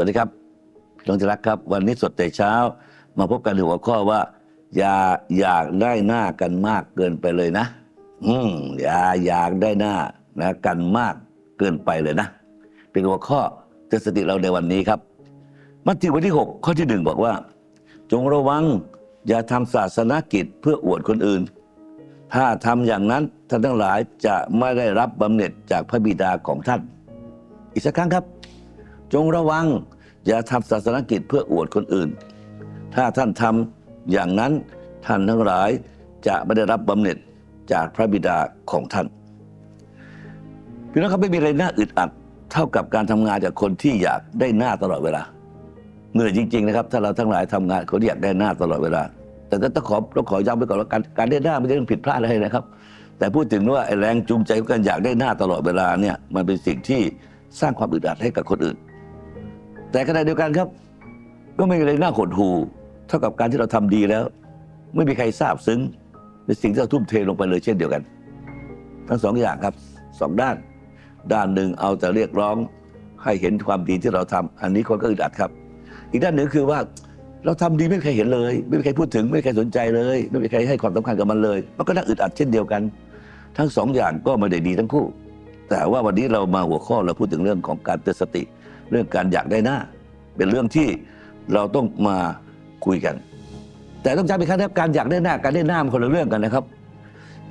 วัสดีครับพี่น้องที่รักครับ วันนี้สดแต่เช้า มาพบกันในหัวข้อว่า อย่าอยากได้หน้ากันมากเกินไปเลยนะ อืมอย่าอยากได้หน้านะกันมากเกินไปเลยนะ เป็นหัวข้อเตือนสติเราในวันนี้ครับมัทธิวบทที่ 6 ข้อที่หนึ่งบอกว่า จงระวัง อย่าทำศาสนกิจเพื่ออวดคนอื่น ถ้าทำอย่างนั้นท่านทั้งหลายจะไม่ได้รับบำเหน็จจากพระบิดาของท่าน อีกสักครั้งครับ จงระวัง อย่าทำศาสนกิจเพื่ออวดคนอื่น ถ้าท่านทำอย่างนั้นท่านทั้งหลายจะไม่ได้รับบำเหน็จจากพระบิดาของท่านพี่น้องครับไม่มีอะไรน่าอึดอัดเท่ากับการทำงานจากคนที่อยากได้หน้าตลอดเวลาเหนื่อยจริง ๆ นะครับ ถ้าเราทั้งหลายทำงานคนที่อยากได้หน้าตลอดเวลา แต่ต้องขอต้องขอย้ำไปก่อนว่าการการได้หน้าไม่ใช่เรื่องผิดพลาดอะไรนะครับ แต่พูดถึงว่าแรงจูงใจของการอยากได้หน้าตลอดเวลาเนี่ยมันเป็นสิ่งที่สร้างความอึดอัดให้กับคนอื่น แต่ขณะเดียวกันครับ ก็ไม่มีอะไรน่าหดหูเท่ากับการที่เราทำดีแล้ว ไม่มีใครทราบซึ้งในสิ่งที่เราทุ่มเทลงไปเลยเช่นเดียวกัน ทั้งสองอย่างครับสองด้าน ด้านหนึ่งเอาแต่เรียกร้องให้เห็นความดีที่เราทำอันนี้คนก็อึดอัดครับ อีกด้านหนึ่งคือว่าเราทำดีไม่มีใครเห็นเลย ไม่มีใครพูดถึงไม่มีใครสนใจเลย ไม่มีใครให้ความสำคัญกับมันเลย มันก็น่าอึดอัดเช่นเดียวกัน ทั้งสองอย่างก็ไม่ได้ดีทั้งคู่ แต่ว่าวันนี้เรามาหัวข้อเราพูดถึงเรื่องของการเตือนสติ เรื่องการอยากได้หน้า เป็นเรื่องที่เราต้องมาคุยกัน แต่ต้องจำอีกครั้งนครับการอยากได้หน้าการได้หน้ามันคนละเรื่องกันนะครับ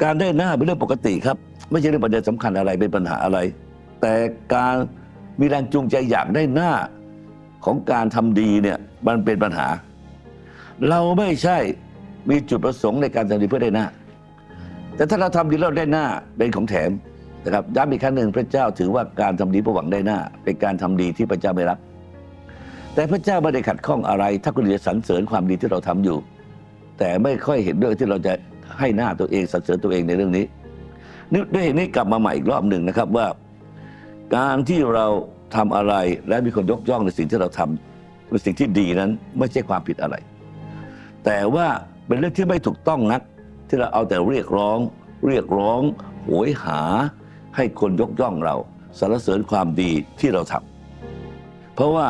การได้หน้าเป็นเรื่องปกติครับ ไม่ใช่เรื่องประเด็นสำคัญอะไรเป็นปัญหาอะไร แต่การมีแรงจูงใจอยากได้หน้าของการทำดีเนี่ยมันเป็นปัญหา เราไม่ใช่มีจุดประสงค์ในการทำดีเพื่อได้หน้า แต่ถ้าเราทำดีแล้วได้หน้าเป็นของแถม นะครับย้ำอีกครั้งหนึ่งพระเจ้าถือว่าการทำดีเพื่อหวังได้หน้า เป็นการทำดีที่พระเจ้าไม่รับ แต่พระเจ้าไม่ได้ขัดข้องอะไร ถ้าคุณจะสรรเสริญความดีที่เราทำอยู่ แต่ไม่ค่อยเห็นด้วยที่เราจะให้หน้าตัวเองสรรเสริญตัวเองในเรื่องนี้นด้วยเหตุนี้กลับมาใหม่อีกรอบหนึ่งนะครับว่า การที่เราทำอะไรและมีคนยกย่องในสิ่งที่เราทำเป็นสิ่งที่ดีนั้นไม่ใช่ความผิดอะไร แต่ว่าเป็นเรื่องที่ไม่ถูกต้องนักที่เราเอาแต่เรียกร้อง เรียกร้องโหยหา ให้คนยกย่องเราสรรเสริญความดีที่เราทำเพราะว่า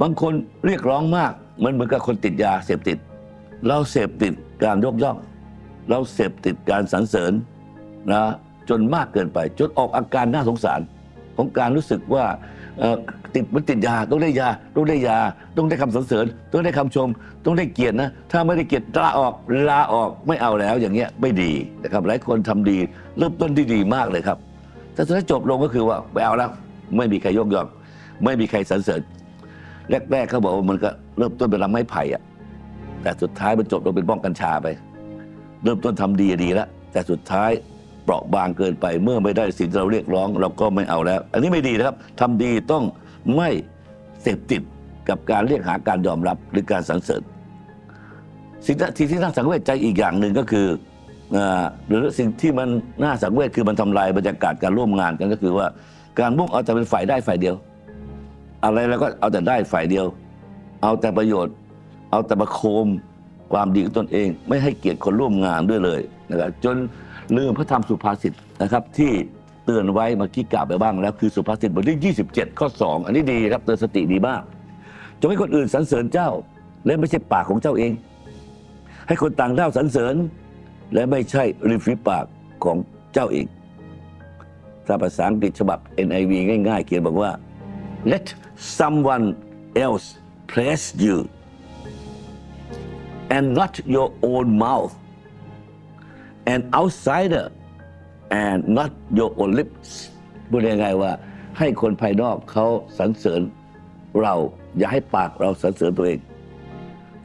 บางคนเรียกร้องมากเหมือนเหมือนกับคนติดยาเสพติด เราเสพติดการยกย่อง เราเสพติดการสรรเสริญนะจนมากเกินไปจนออกอาการน่าสงสาร ของการรู้สึกว่าติดมันติดยาต้องได้ยาต้องได้ยา ต้องได้คำสรรเสริญ ต้องได้คำชม ต้องได้เกียรตินะ ถ้าไม่ได้เกียรติลาออกลาออกไม่เอาแล้วอย่างเงี้ยไม่ดีนะครับหลายคนทำดี เริ่มต้นที่ดีมากเลยครับแต่สุดท้ายจบลงก็คือว่าไม่เอาแล้วไม่มีใครยกย่องไม่มีใครสรรเสริญแรกๆเขาบอกว่ามันก็เริ่มต้นเป็นลำไม้ไผ่อะแต่สุดท้ายมันจบลงเป็นบ้องกัญชาไป เริ่มต้นทำดีดีแล้วแต่สุดท้าย เปราะบางเกินไป เมื่อไม่ได้สิ่งที่เราเรียกร้อง เราก็ไม่เอาแล้ว อันนี้ไม่ดีนะครับทำดีต้องไม่เสพติดกับการเรียกหาการยอมรับหรือการสรรเสริญสิ่งที่ที่น่าสังเวชใจอีกอย่างหนึ่งก็คือหรือสิ่งที่มันน่าสังเวชคือมันทำลายบรรยากาศการร่วมงานกันก็คือว่าการมุ่งเอาแต่เป็นฝ่ายได้ฝ่ายเดียว อะไรแล้วก็เอาแต่ได้ฝ่ายเดียว เอาแต่ประโยชน์ เอาแต่ประโคมความดีของตนเอง ไม่ให้เกียรติคนร่วมงานด้วยเลยนะครับจน ลืมพระธรรมสุภาษิตนะครับที่เตือนไว้เมื่อกี้กล่าวไปบ้างแล้วคือสุภาษิตบทที่ 27 ข้อ 2 อันนี้ดีครับเตือนสติดีมากจงให้คนอื่นสรรเสริญเจ้า และไม่ใช่ปากของเจ้าเอง ให้คนต่างด้าวสรรเสริญ และไม่ใช่ริมฝีปากของเจ้าเองถ้าภาษาอังกฤษฉบับ NIV ง่ายๆ เขียนบอกว่า let someone else praise you and not your own mouth an outsider and not your own lips พูดยังไงว่า ให้คนภายนอกเขาสรรเสริญเรา อย่าให้ปากเราสรรเสริญตัวเอง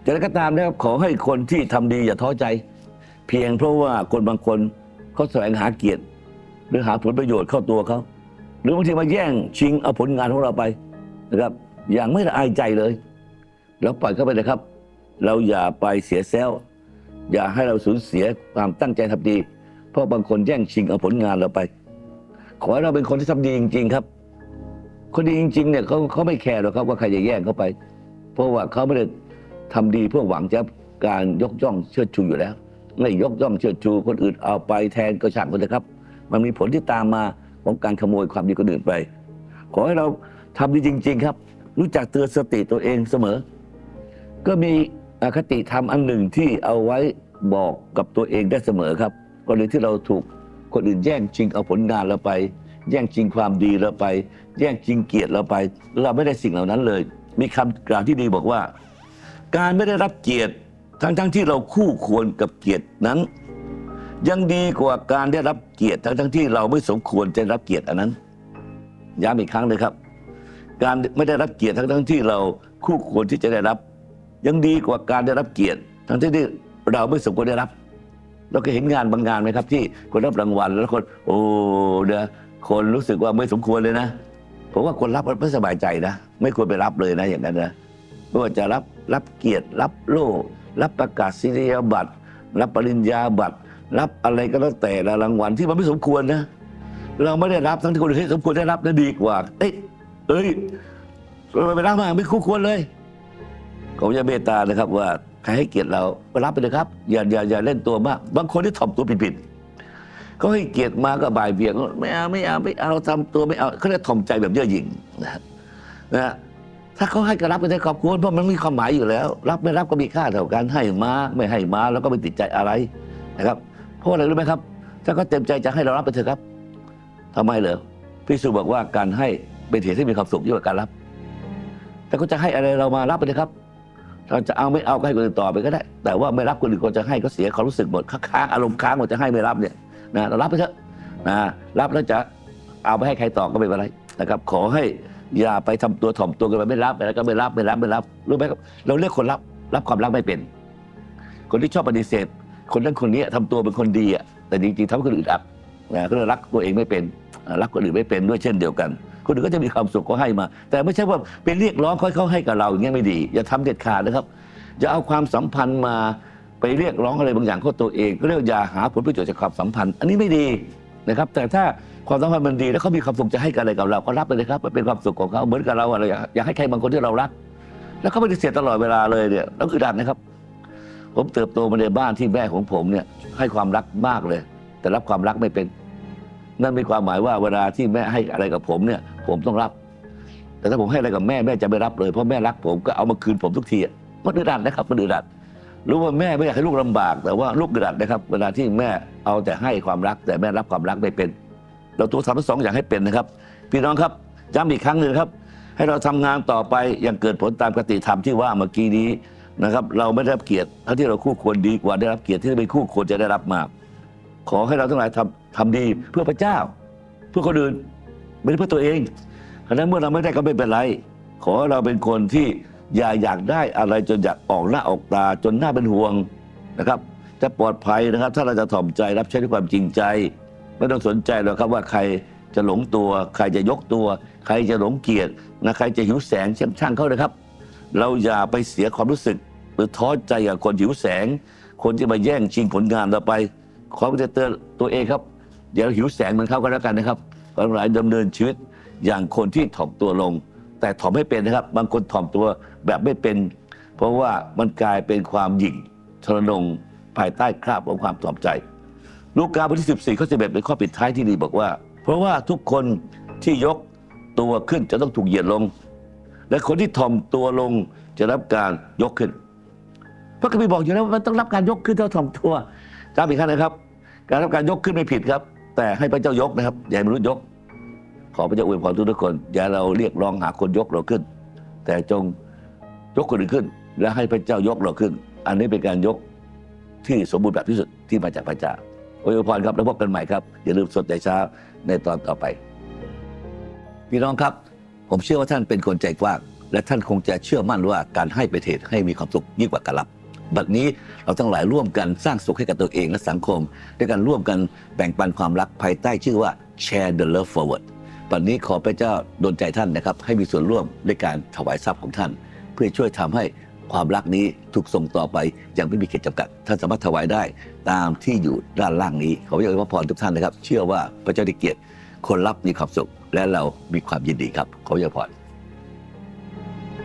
จะได้ก็ตามนะครับขอให้คนที่ทำดีอย่าท้อใจ เพียงเพราะว่าคนบางคนเขาแสวงหาเกียรติ หรือหาผลประโยชน์เข้าตัวเขาหรือบางทีมาแย่งชิงเอาผลงานของเราไปนะครับ อย่างไม่ละอายใจเลยเราปล่อยเข้าไปเลยครับ เราอย่าไปเสียเซลล์ อย่าให้เราสูญเสียความตั้งใจทำดี เพราะบางคนแย่งชิงเอาผลงานเราไป ขอให้เราเป็นคนที่ทำดีจริง ๆ ครับ คนดีจริง ๆ เนี่ยเขาเขาไม่แคร์หรอกครับว่าใครจะแย่งเขาไป เพราะว่าเขาไม่ได้ทำดีเพื่อหวังจะการยกย่องเชิดชูอยู่แล้ว ไม่ยกย่องเชิดชูคนอื่นเอาไปแทนก็ช่างคนเถอะครับ มันมีผลที่ตามมาของการขโมยความดีคนอื่นไป ขอให้เราทำดีจริง ๆ ครับ รู้จักเตือนสติตัวเองเสมอ ก็มี อคติธรรมอันหนึ่งที่เอาไว้บอกกับตัวเองได้เสมอครับกรณีที่เราถูกคนอื่นแย่งชิงเอาผลงานเราไป แย่งชิงความดีเราไป แย่งชิงเกียรติเราไป เราไม่ได้สิ่งเหล่านั้นเลย มีคำกล่าวที่ดีบอกว่า การไม่ได้รับเกียรติทั้งทั้งๆที่เราคู่ควรกับเกียรตินั้น ยังดีกว่าการได้รับเกียรติทั้งทั้งๆที่เราไม่สมควรจะรับเกียรติอันนั้นย้ำอีกครั้งเลยครับ การไม่ได้รับเกียรติทั้งทั้งที่เราคู่ควรที่จะได้รับ ยังดีกว่าการได้รับเกียรติ ทั้งที่เราไม่สมควรได้รับ เราก็เห็นงานบางงานไหมครับ ที่คนรับรางวัลแล้วคน โอ้เด้อคนรู้สึกว่าไม่สมควรเลยนะผมว่าคนรับไม่สบายใจนะ ไม่ควรไปรับเลยนะอย่างนั้นนะไม่ว่าจะรับรับเกียรติ รับโล่รับประกาศนียบัตร รับปริญญาบัตร รับอะไรก็แล้วแต่ละรางวัลที่มันไม่สมควรนะ เราไม่ได้รับทั้งที่คนอื่นสมควรได้รับนะดีกว่า เอ้ยเอ้ยเราไปรับมาไม่คู่ควรเลย ผมจะเมตตานะครับว่าใครให้เกียรติเราก็รับไปเลยครับ อย่าอย่าอย่าเล่นตัวมาก บางคนที่ถ่อมตัวผิดๆเขาให้เกียรติมาก็บ่ายเบี่ยงไม่เอาไม่เอาไม่เอาทำตัวไม่เอาเขาเรียกถ่อมใจแบบเย่อหยิ่งนะนะ ถ้าเขาให้ก็รับไปได้ขอบคุณเพราะมันมีความหมายอยู่แล้ว รับไม่รับก็มีค่าเท่ากันให้มาไม่ให้มาแล้วก็ไม่ติดใจอะไรนะครับ เพราะอะไรรู้ไหมครับ ถ้าเขาเต็มใจจะให้เรารับไปเถอะครับทำไมเหรอพี่สุบอกว่าการให้เป็นเหตุที่มีความสุขยิ่งกว่าการรับ แต่เขาจะให้อะไรเรามารับไปเลยครับ เราจะเอาไม่เอาก็ให้คนอื่นต่อไปก็ได้ แต่ว่าไม่รับคนอื่นคนจะให้ก็เสียความรู้สึกหมดค้างอารมณ์ค้างหมดจะให้ไม่รับเนี่ยนะเรารับไปเถอะนะรับแล้วจะเอาไปให้ใครต่อก็ไม่เป็นไรนะครับ ขอให้อย่าไปทำตัวถ่อมตัวกันไปไม่รับแล้วก็ไม่รับไม่รับไม่รับรู้ไหมครับเราเรียกคนรับรับความรักไม่เป็น คนที่ชอบปฏิเสธ คนนั้นคนนี้ทำตัวเป็นคนดีอะแต่จริงๆทำให้คนอื่นอับนะก็เลยรักตัวเองไม่เป็นรักคนอื่นไม่เป็นด้วยเช่นเดียวกัน คนอื่นก็จะมีความสุขก็ให้มา แต่ไม่ใช่ว่าไปเรียกร้องเขาเขาให้กับเราอย่างเงี้ยไม่ดี อย่าทำเด็ดขาดนะครับอย่าเอาความสัมพันธ์มาไปเรียกร้องอะไรบางอย่างเข้าตัวเองก็เรียกอย่าหาผลประโยชน์จากความสัมพันธ์ อันนี้ไม่ดีนะครับ แต่ถ้าความสัมพันธ์มันดีแล้วเขามีความสุขจะให้กันอะไรกับเราก็รับไปเลยครับเป็นความสุขของเขาเหมือนกับเราอะเรอยากให้ใครบางคนที่เรารัก แล้วเขาปฏิเสธตลอดเวลาเลยเนี่ยแล้วคือดันนะครับ ผมเติบโตมาในบ้านที่แม่ของผมเนี่ยให้ความรักมากเลย แต่รับความรักไม่เป็น นั่นมีความหมายว่าเวลาที่แม่ให้อะไรกับผมเนี่ย ผมต้องรับ แต่ถ้าผมให้อะไรกับแม่แม่จะไม่รับเลยเพราะแม่รักผมก็เอามาคืนผมทุกทีอะมันอึดอัดนะครับมันอึดอัดรู้ว่าแม่ไม่อยากให้ลูกลำบาก แต่ว่าลูกอึดอัดนะครับ เวลาที่แม่เอาแต่ให้ความรัก แต่แม่รับความรักไม่เป็น เราตัวทำทั้งสองอย่างให้เป็นนะครับ พี่น้องครับย้ำอีกครั้งหนึ่งครับ ให้เราทำงานต่อไปอย่างเกิดผลตามคติธรรมที่ว่าเมื่อกี้นี้นะครับ เราไม่ได้รับเกียรติเท่าที่เราคู่ควรดีกว่าได้รับเกียรติที่ไม่คู่ควรจะได้รับมาขอให้เราทั้งหลายทำทำดีเพื่อพระเจ้า เพื่อคนอื่น ไม่ได้เพื่อตัวเองฉะนั้นเมื่อเราไม่ได้ก็ไม่เป็นไร ขอเราเป็นคนที่อย่าอยากได้อะไรจนอยากออกหน้าออกตาจนหน้าเป็นห่วงนะครับจะปลอดภัยนะครับ ถ้าเราจะถ่อมใจรับใช้ด้วยความจริงใจ ไม่ต้องสนใจหรอกครับว่าใครจะหลงตัว ใครจะยกตัว ใครจะหลงเกียรตินะใครจะหิวแสงช่างช่างเขาเลยครับ เราอย่าไปเสียความรู้สึก หรือท้อใจกับคนหิวแสง คนที่มาแย่งชิงผลงานเราไปขอจะเตือนตัวเองครับอย่าหิวแสงมือนเข้าก็แล้วกันนะครับ ขอทั้งหลายดำเนินชีวิตอย่างคนที่ถ่อมตัวลง แต่ถ่อมไม่เป็นนะครับ บางคนถ่อมตัวแบบไม่เป็น เพราะว่ามันกลายเป็นความหยิ่งทรนงภายใต้คราบของความถ่อมใจ ลูกาบทที่ 14ข้อ11เป็นข้อปิดท้ายที่ดีบอกว่า เพราะว่าทุกคนที่ยกตัวขึ้นจะต้องถูกเหยียดลง และคนที่ถ่อมตัวลงจะรับการยกขึ้น พระคัมภีร์บอกอยู่แล้วว่ามันต้องรับการยกขึ้นเท่าถ่อมตัวจำอีกครั้งนะครับ การรับการยกขึ้นไม่ผิดครับ แต่ให้พระเจ้ายกนะครับ อย่าให้มนุษย์ยก ขอพระเจ้าอวยพรทุกคน อย่าเราเรียกร้องหาคนยกเราขึ้น แต่จงยกคนอื่นขึ้น และให้พระเจ้ายกเราขึ้น อันนี้เป็นการยกที่สมบูรณ์แบบที่สุดที่มาจากพระเจ้าอวยพรครับแล้วพบกันใหม่ครับ อย่าลืมสดใจเช้าในตอนต่อไป พี่น้องครับ ผมเชื่อว่าท่านเป็นคนใจกว้างและท่านคงจะเชื่อมั่นว่าการให้ไปเทศให้มีความสุขยิ่งกว่าการรับ บัดนี้เราทั้งหลายร่วมกันสร้างสุขให้กับตัวเองและสังคม ด้วยการร่วมกันแบ่งปันความรักภายใต้ชื่อว่า Share the Love Forward บัดนี้ขอพระเจ้าดลใจท่านนะครับ ให้มีส่วนร่วมในการถวายทรัพย์ของท่าน เพื่อช่วยทำให้ความรักนี้ถูกส่งต่อไปอย่างไม่มีเขีดจำกัด ท่านสามารถถวายได้ตามที่อยู่ด้านล่างนี้ขอพระเจ้าอวยพรทุกท่านนะครับ เชื่อว่าพระเจ้าได้เกียรติคนรับมีความสุขและเรามีความยินดีครับขอพระเจ้าอวยพร